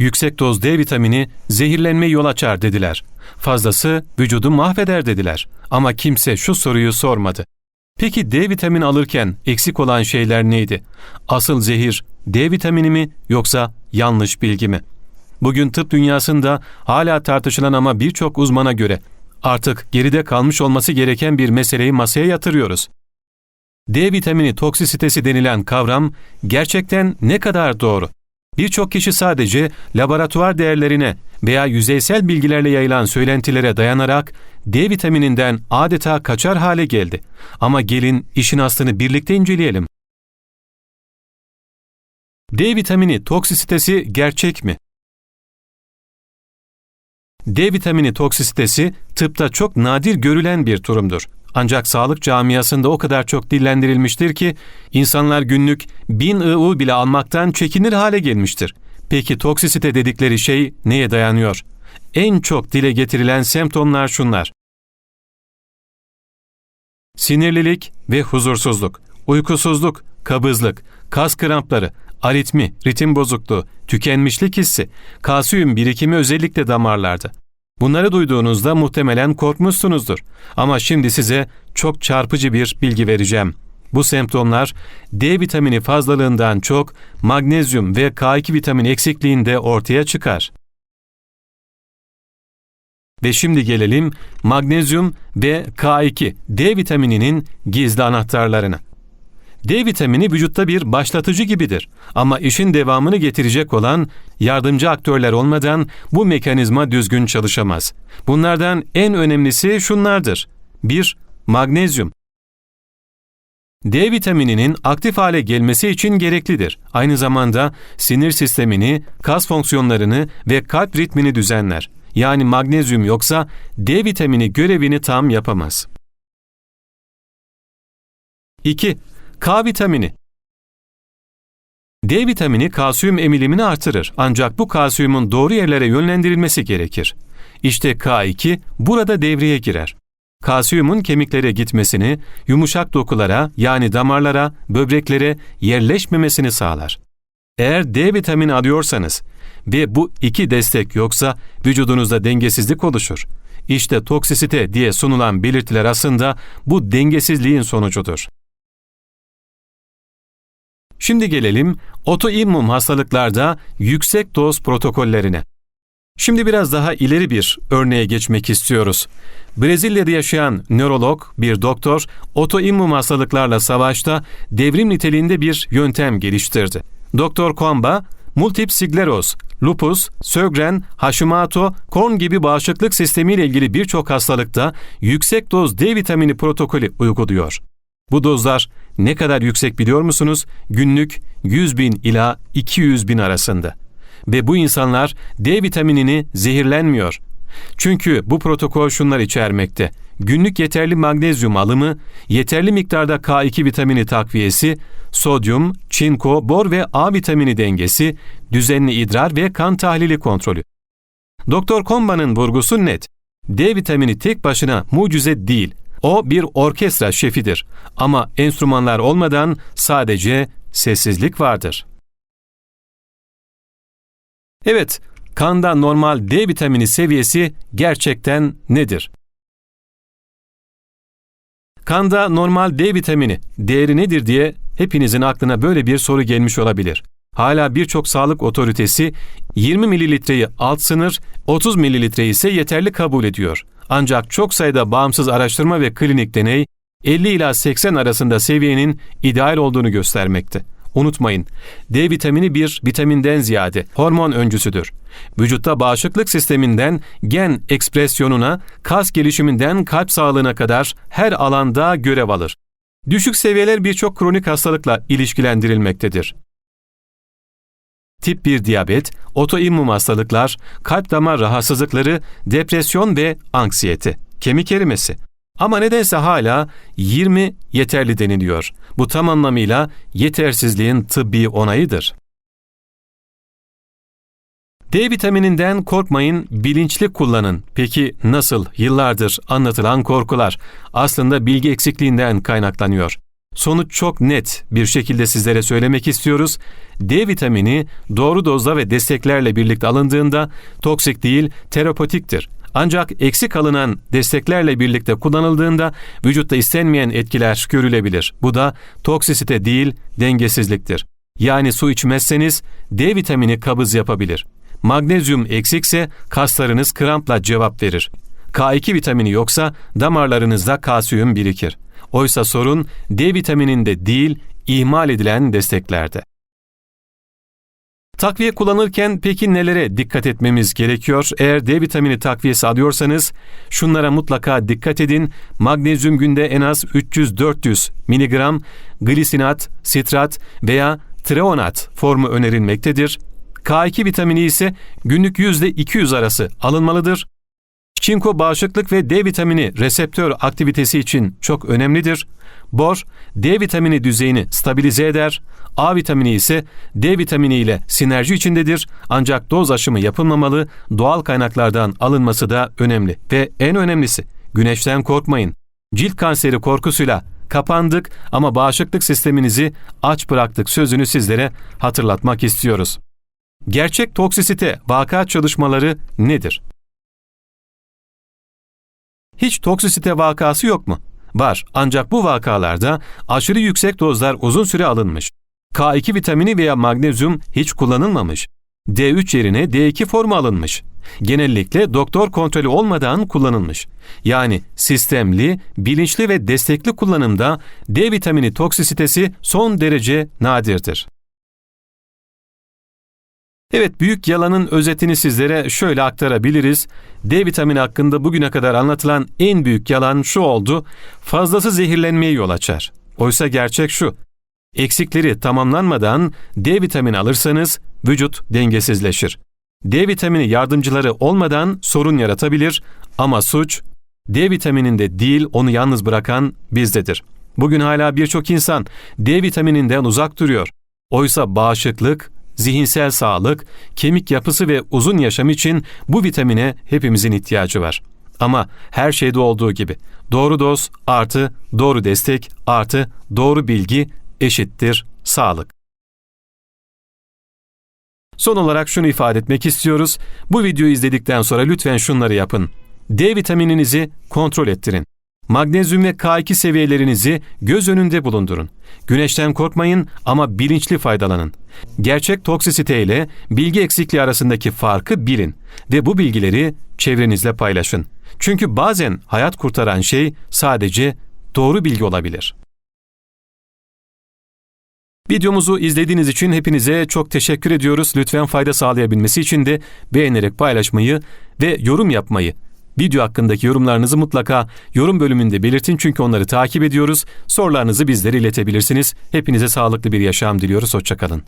Yüksek doz D vitamini zehirlenme yol açar dediler. Fazlası vücudu mahveder dediler. Ama kimse şu soruyu sormadı. Peki D vitamini alırken eksik olan şeyler neydi? Asıl zehir D vitamini mi yoksa yanlış bilgi mi? Bugün tıp dünyasında hala tartışılan ama birçok uzmana göre artık geride kalmış olması gereken bir meseleyi masaya yatırıyoruz. D vitamini toksisitesi denilen kavram gerçekten ne kadar doğru? Birçok kişi sadece laboratuvar değerlerine veya yüzeysel bilgilerle yayılan söylentilere dayanarak D vitamininden adeta kaçar hale geldi. Ama gelin işin aslını birlikte inceleyelim. D vitamini toksisitesi gerçek mi? D vitamini toksisitesi tıpta çok nadir görülen bir durumdur. Ancak sağlık camiasında o kadar çok dillendirilmiştir ki insanlar günlük 1000 IU bile almaktan çekinir hale gelmiştir. Peki toksisite dedikleri şey neye dayanıyor? En çok dile getirilen semptomlar şunlar. Sinirlilik ve huzursuzluk, uykusuzluk, kabızlık, kas krampları, aritmi, ritim bozukluğu, tükenmişlik hissi, kalsiyum birikimi özellikle damarlarda. Bunları duyduğunuzda muhtemelen korkmuşsunuzdur. Ama şimdi size çok çarpıcı bir bilgi vereceğim. Bu semptomlar D vitamini fazlalığından çok magnezyum ve K2 vitamini eksikliğinde ortaya çıkar. Ve şimdi gelelim magnezyum ve K2 D vitamininin gizli anahtarlarına. D vitamini vücutta bir başlatıcı gibidir. Ama işin devamını getirecek olan yardımcı aktörler olmadan bu mekanizma düzgün çalışamaz. Bunlardan en önemlisi şunlardır. 1. Magnezyum. D vitamininin aktif hale gelmesi için gereklidir. Aynı zamanda sinir sistemini, kas fonksiyonlarını ve kalp ritmini düzenler. Yani magnezyum yoksa D vitamini görevini tam yapamaz. 2. K vitamini D vitamini kalsiyum emilimini artırır ancak bu kalsiyumun doğru yerlere yönlendirilmesi gerekir. İşte K2 burada devreye girer. Kalsiyumun kemiklere gitmesini, yumuşak dokulara yani damarlara, böbreklere yerleşmemesini sağlar. Eğer D vitamini alıyorsanız ve bu iki destek yoksa vücudunuzda dengesizlik oluşur. İşte toksisite diye sunulan belirtiler aslında bu dengesizliğin sonucudur. Şimdi gelelim otoimmün hastalıklarda yüksek doz protokollerine. Şimdi biraz daha ileri bir örneğe geçmek istiyoruz. Brezilya'da yaşayan nörolog bir doktor otoimmün hastalıklarla savaşta devrim niteliğinde bir yöntem geliştirdi. Doktor Komba, multip skleroz, lupus, Sjögren, Hashimoto, Crohn gibi bağışıklık sistemiyle ilgili birçok hastalıkta yüksek doz D vitamini protokolü uyguluyor. Bu dozlar ne kadar yüksek biliyor musunuz? Günlük 100 bin ila 200 bin arasında. Ve bu insanlar D vitaminini zehirlenmiyor. Çünkü bu protokol şunlar içermekte. Günlük yeterli magnezyum alımı, yeterli miktarda K2 vitamini takviyesi, sodyum, çinko, bor ve A vitamini dengesi, düzenli idrar ve kan tahlili kontrolü. Doktor Komba'nın vurgusu net. D vitamini tek başına mucize değil, o bir orkestra şefidir ama enstrümanlar olmadan sadece sessizlik vardır. Evet, kanda normal D vitamini seviyesi gerçekten nedir? Kanda normal D vitamini değeri nedir diye hepinizin aklına böyle bir soru gelmiş olabilir. Hala birçok sağlık otoritesi 20 mililitreyi alt sınır, 30 mililitre ise yeterli kabul ediyor. Ancak çok sayıda bağımsız araştırma ve klinik deney 50 ila 80 arasında seviyenin ideal olduğunu göstermekte. Unutmayın, D vitamini bir vitaminden ziyade hormon öncüsüdür. Vücutta bağışıklık sisteminden gen ekspresyonuna, kas gelişiminden kalp sağlığına kadar her alanda görev alır. Düşük seviyeler birçok kronik hastalıkla ilişkilendirilmektedir. Tip 1 diyabet, otoimmün hastalıklar, kalp damar rahatsızlıkları, depresyon ve anksiyete, kemik erimesi. Ama nedense hala 20 yeterli deniliyor. Bu tam anlamıyla yetersizliğin tıbbi onayıdır. D vitamininden korkmayın, bilinçli kullanın. Peki nasıl? Yıllardır anlatılan korkular aslında bilgi eksikliğinden kaynaklanıyor. Sonuç çok net bir şekilde sizlere söylemek istiyoruz. D vitamini doğru dozda ve desteklerle birlikte alındığında toksik değil, terapotiktir. Ancak eksik alınan desteklerle birlikte kullanıldığında vücutta istenmeyen etkiler görülebilir. Bu da toksisite değil, dengesizliktir. Yani su içmezseniz D vitamini kabız yapabilir. Magnezyum eksikse kaslarınız krampla cevap verir. K2 vitamini yoksa damarlarınızda kalsiyum birikir. Oysa sorun D vitamininde değil, ihmal edilen desteklerde. Takviye kullanırken peki nelere dikkat etmemiz gerekiyor? Eğer D vitamini takviyesi alıyorsanız şunlara mutlaka dikkat edin. Magnezyum günde en az 300-400 mg glisinat, sitrat veya treonat formu önerilmektedir. K2 vitamini ise günlük %200 arası alınmalıdır. Çinko bağışıklık ve D vitamini reseptör aktivitesi için çok önemlidir. Bor, D vitamini düzeyini stabilize eder. A vitamini ise D vitamini ile sinerji içindedir. Ancak doz aşımı yapılmamalı, doğal kaynaklardan alınması da önemli. Ve en önemlisi, güneşten korkmayın. Cilt kanseri korkusuyla kapandık ama bağışıklık sisteminizi aç bıraktık sözünü sizlere hatırlatmak istiyoruz. Gerçek toksisite vaka çalışmaları nedir? Hiç toksisite vakası yok mu? Var ancak bu vakalarda aşırı yüksek dozlar uzun süre alınmış. K2 vitamini veya magnezyum hiç kullanılmamış. D3 yerine D2 formu alınmış. Genellikle doktor kontrolü olmadan kullanılmış. Yani sistemli, bilinçli ve destekli kullanımda D vitamini toksisitesi son derece nadirdir. Evet, büyük yalanın özetini sizlere şöyle aktarabiliriz. D vitamini hakkında bugüne kadar anlatılan en büyük yalan şu oldu. Fazlası zehirlenmeye yol açar. Oysa gerçek şu. Eksikleri tamamlanmadan D vitamini alırsanız vücut dengesizleşir. D vitamini yardımcıları olmadan sorun yaratabilir ama suç D vitamininde değil onu yalnız bırakan bizdedir. Bugün hala birçok insan D vitamininden uzak duruyor. Oysa bağışıklık, zihinsel sağlık, kemik yapısı ve uzun yaşam için bu vitamine hepimizin ihtiyacı var. Ama her şeyde olduğu gibi doğru doz artı doğru destek artı doğru bilgi eşittir sağlık. Son olarak şunu ifade etmek istiyoruz. Bu videoyu izledikten sonra lütfen şunları yapın. D vitamininizi kontrol ettirin. Magnezyum ve K2 seviyelerinizi göz önünde bulundurun. Güneşten korkmayın ama bilinçli faydalanın. Gerçek toksisite ile bilgi eksikliği arasındaki farkı bilin ve bu bilgileri çevrenizle paylaşın. Çünkü bazen hayat kurtaran şey sadece doğru bilgi olabilir. Videomuzu izlediğiniz için hepinize çok teşekkür ediyoruz. Lütfen fayda sağlayabilmesi için de beğenerek paylaşmayı ve yorum yapmayı Video hakkındaki yorumlarınızı mutlaka yorum bölümünde belirtin çünkü onları takip ediyoruz. Sorularınızı bizlere iletebilirsiniz. Hepinize sağlıklı bir yaşam diliyoruz. Hoşçakalın.